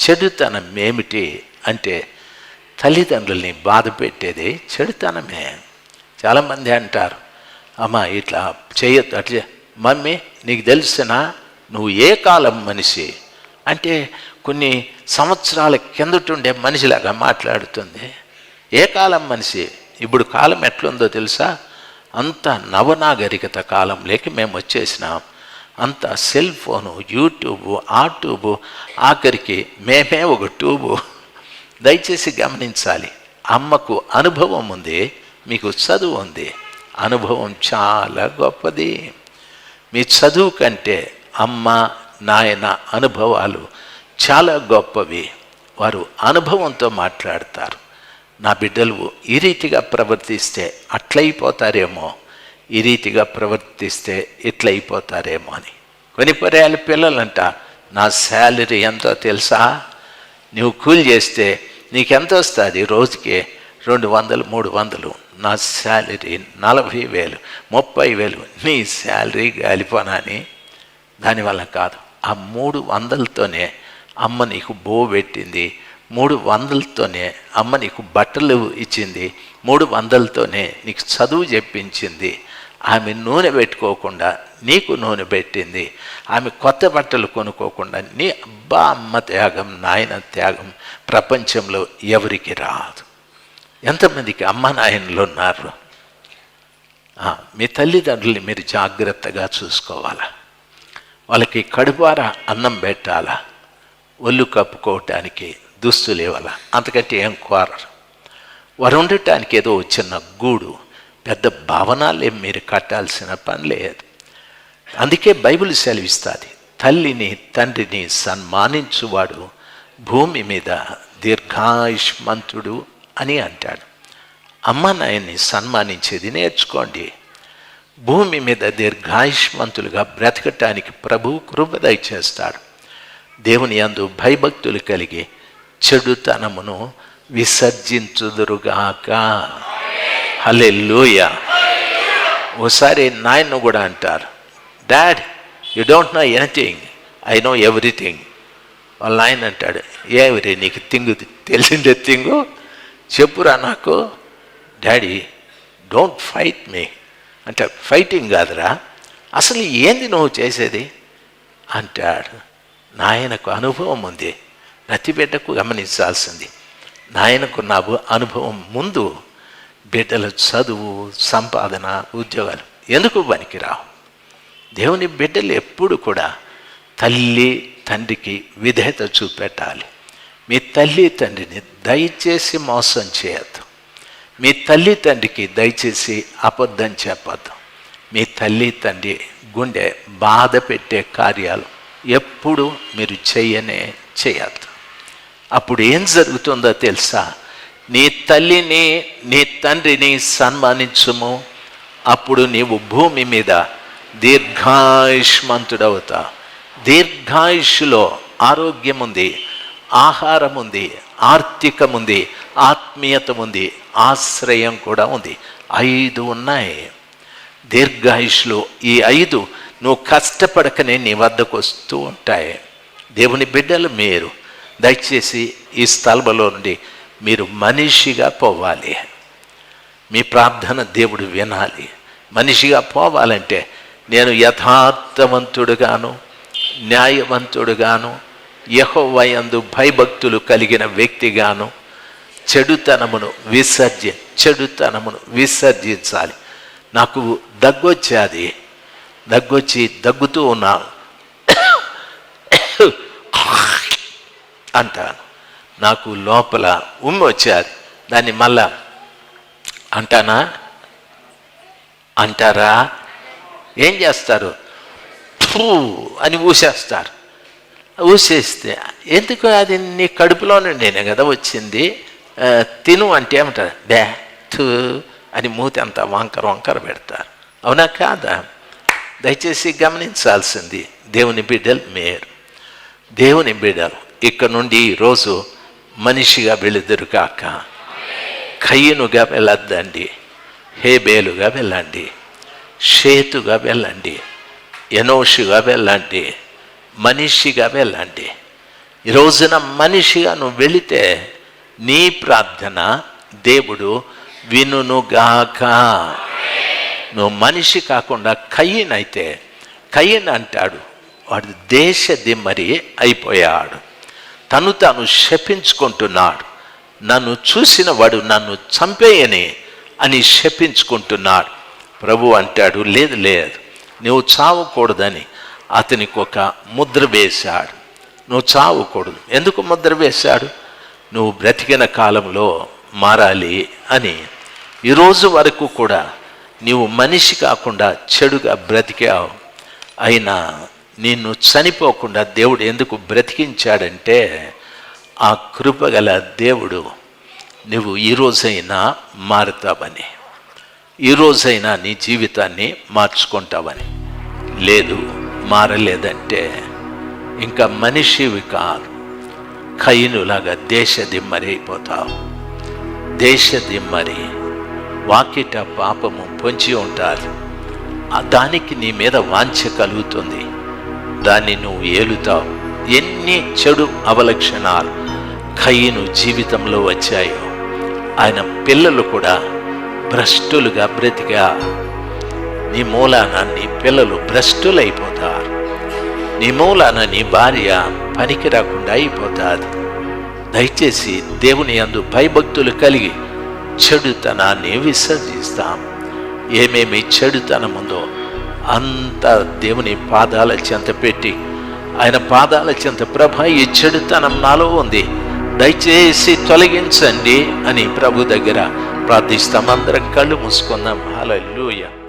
చెడుతనం ఏమిటి అంటే తల్లిదండ్రుల్ని బాధ పెట్టేది చెడుతనమే. చాలామంది అంటారు అమ్మ ఇట్లా చేయొద్దు అట్లా మమ్మీ నీకు తెలిసిన నువ్వు ఏ కాలం మనిషి? అంటే కొన్ని సంవత్సరాల కిందటుండే మనిషిలాగా మాట్లాడుతుంది. ఏ కాలం మనిషి? ఇప్పుడు కాలం ఎట్లుందో తెలుసా? అంత నవనాగరికత కాలంలోకి మేము వచ్చేసినాం అంత సెల్ ఫోను యూట్యూబ్ ఆ ట్యూబ్ ఆఖరికి మేమే ఒక ట్యూబు. దయచేసి గమనించాలి అమ్మకు అనుభవం ఉంది మీకు చదువు ఉంది. అనుభవం చాలా గొప్పది. మీ చదువు కంటే అమ్మ నాయన అనుభవాలు చాలా గొప్పవి. వారు అనుభవంతో మాట్లాడతారు. నా బిడ్డలు ఈ రీతిగా ప్రవర్తిస్తే అట్లయిపోతారేమో. ఈ రీతిగా ప్రవర్తిస్తే ఇట్లయిపోతారేమో అని. కొన్ని పర్యాల పిల్లలంట నా శాలరీ ఎంతో తెలుసా? నువ్వు కూలి చేస్తే నీకెంత వస్తుంది? రోజుకి రెండు వందలు మూడు వందలు. నా శాలరీ నలభై వేలు ముప్పై వేలు. నీ శాలరీ గాలిపోనాని దానివల్ల కాదు. ఆ మూడు వందలతోనే అమ్మ నీకు బో పెట్టింది. మూడు వందలతోనే అమ్మ నీకు బట్టలు ఇచ్చింది. మూడు వందలతోనే నీకు చదువు చెప్పించింది. ఆమె నూనె పెట్టుకోకుండా నీకు నూనె పెట్టింది. ఆమె కొత్త బట్టలు కొనుక్కోకుండా నీ అబ్బా అమ్మ త్యాగం నాయన త్యాగం ప్రపంచంలో ఎవరికి రాదు. ఎంతమందికి అమ్మ నాయనలు ఉన్నారు? మీ తల్లిదండ్రుల్ని మీరు జాగ్రత్తగా చూసుకోవాలా? వాళ్ళకి కడుపార అన్నం పెట్టాలా? ఒళ్ళు కప్పుకోవటానికి దుస్తులు ఇవ్వాలా? అంతకంటే ఏం కోరరు వారు ఉండటానికి ఏదో చిన్న గూడు పెద్ద భవనాలు మీరు కట్టాల్సిన పని లేదు. అందుకే బైబిల్ సెలవిస్తుంది తల్లిని తండ్రిని సన్మానించువాడు భూమి మీద దీర్ఘాయుష్మంతుడు అని అంటాడు. అమ్మ నాయన్ని సన్మానించేది నేర్చుకోండి. భూమి మీద దీర్ఘాయుష్మంతులుగా బ్రతకటానికి ప్రభు కృపదయ చేస్తాడు. దేవుని యందు భయభక్తులు కలిగి చెడుతనమును విసర్జించుదురుగాక. హలే లూయ ఓసారి నాయన కూడా అంటారు dad you don't know anything I know everything వాళ్ళ నాయన అంటాడు ఏమిరి నీకు తింగు తెలిసిందే తింగు? చెప్పురా నాకు. డాడీ డోంట్ ఫైట్ మీ అంటే ఫైటింగ్ కాదురా. అసలు ఏంది నువ్వు చేసేది? అంటాడు నాయనకు అనుభవం ఉంది. ప్రతి బిడ్డకు గమనించాల్సింది. నాయనకు నా అనుభవం ముందు బిడ్డల చదువు సంపాదన ఉద్యోగాలు ఎందుకు పనికిరావు? దేవుని బిడ్డలు ఎప్పుడు కూడా తల్లి తండ్రికి విధేయత చూపెట్టాలి. మీ తల్లి తండ్రిని దయచేసి మోసం చేయొద్దు. మీ తల్లి తండ్రికి దయచేసి అబద్ధం చెప్పద్దు. మీ తల్లి తండ్రి గుండె బాధ పెట్టే కార్యాలు ఎప్పుడు మీరు చేయనే చేయద్దు. అప్పుడు ఏం జరుగుతుందో తెలుసా? నీ తల్లిని నీ తండ్రిని సన్మానించుము. అప్పుడు నీవు భూమి మీద దీర్ఘాయుష్మంతుడవుతా. దీర్ఘాయుష్లో ఆరోగ్యం ఉంది ఆహారం ఉంది ఆర్థికం ఉంది ఆత్మీయత ఉంది ఆశ్రయం కూడా ఉంది. ఐదు ఉన్నాయి. దీర్ఘాయుష్లో ఈ ఐదు నువ్వు కష్టపడకనే నీ వద్దకు వస్తూ ఉంటాయి. దేవుని బిడ్డలు మీరు దయచేసి ఈ స్థలంలో నుండి మీరు మనిషిగా పోవాలి. మీ ప్రార్థన దేవుడు వినాలి. మనిషిగా పోవాలంటే నేను యథార్థవంతుడుగాను న్యాయవంతుడుగాను యహోవయందు భయభక్తులు కలిగిన వ్యక్తిగాను చెడుతనమును విసర్జి చెడుతనమును విసర్జించాలి. నాకు దగ్గొచ్చేది దగ్గొచ్చి దగ్గుతూ ఉన్నాను అంటాను. నాకు లోపల ఉమ్మి వచ్చారు దాన్ని మళ్ళా అంటానా? అంటారా? ఏం చేస్తారు? ఫూ అని ఊసేస్తారు. ఊసేస్తే ఎందుకు అది నీ కడుపులో నుండేనే కదా వచ్చింది? తిను అంటే ఏమంటారు? బ్యా థూ అని మూతి అంత వంకర వంకర పెడతారు. అవునా కాదా? దయచేసి గమనించాల్సింది దేవుని బిడ్డలు మేరు. దేవుని బిడ్డలు ఇక్కడ నుండి ఈరోజు మనిషిగా వెళుదురు కాక. కయ్యనుగా వెళ్ళొద్దండి. హేబేలుగా వెళ్ళండి. షేతుగా వెళ్ళండి. ఎనోషుగా వెళ్ళండి. మనిషిగా వెళ్ళండి. ఈ రోజున మనిషిగా నువ్వు వెళితే నీ ప్రార్థన దేవుడు వినుగాక నువ్వు మనిషి కాకుండా కయ్యనైతే అయితే కయ్యన్ అంటాడు వాడు దేశ దిమ్మరి అయిపోయాడు. తను తాను శపించుకుంటున్నాడు. నన్ను చూసిన వాడు నన్ను చంపేయని అని శపించుకుంటున్నాడు. ప్రభు అంటాడు లేదు లేదు నువ్వు చావకూడదని అతనికి ఒక ముద్ర వేశాడు. నువ్వు చావకూడదు. ఎందుకు ముద్ర వేశాడు? నువ్వు బ్రతికిన కాలంలో మారాలి అని. ఈరోజు వరకు కూడా నీవు మనిషి కాకుండా చెడుగా బ్రతికావు. అయినా నిన్ను చనిపోకుండా దేవుడు ఎందుకు బ్రతికించాడంటే ఆ కృపగల దేవుడు నువ్వు ఈ రోజైనా మారుతావని ఈ రోజైనా నీ జీవితాన్ని మార్చుకుంటావని. లేదు మారలేదంటే ఇంకా మనిషివి కాదు. కయ్యనులాగా దేశ దిమ్మరి అయిపోతావు. దేశ దిమ్మరి వాకిట పాపము పొంచి ఉంటారు. దానికి నీ మీద వాంఛ కలుగుతుంది. దాన్ని నువ్వు ఏలుతావు. ఎన్ని చెడు అవలక్షణాలు ఖయ్యను జీవితంలో వచ్చాయో. ఆయన పిల్లలు కూడా భ్రష్టులుగా బ్రతిగా నీ మూలాన నీ పిల్లలు భ్రష్టులైపోతారు. నీ మూలాన నీ భార్య పనికి రాకుండా అయిపోతాది. దయచేసి దేవుని అందు భయభక్తులు కలిగి చెడుతనాన్ని విసర్జిస్తాం. ఏమేమి చెడుతనం ఉందో అంత దేవుని పాదాల చెంత పెట్టి ఆయన పాదాల చెంత ప్రభ ఈ చెడుతనం నాలో ఉంది. దయచేసి తొలగించండి అని ప్రభు దగ్గర ప్రార్థిస్తాం. అందరం కళ్ళు మూసుకుందాం. హల్లెలూయా.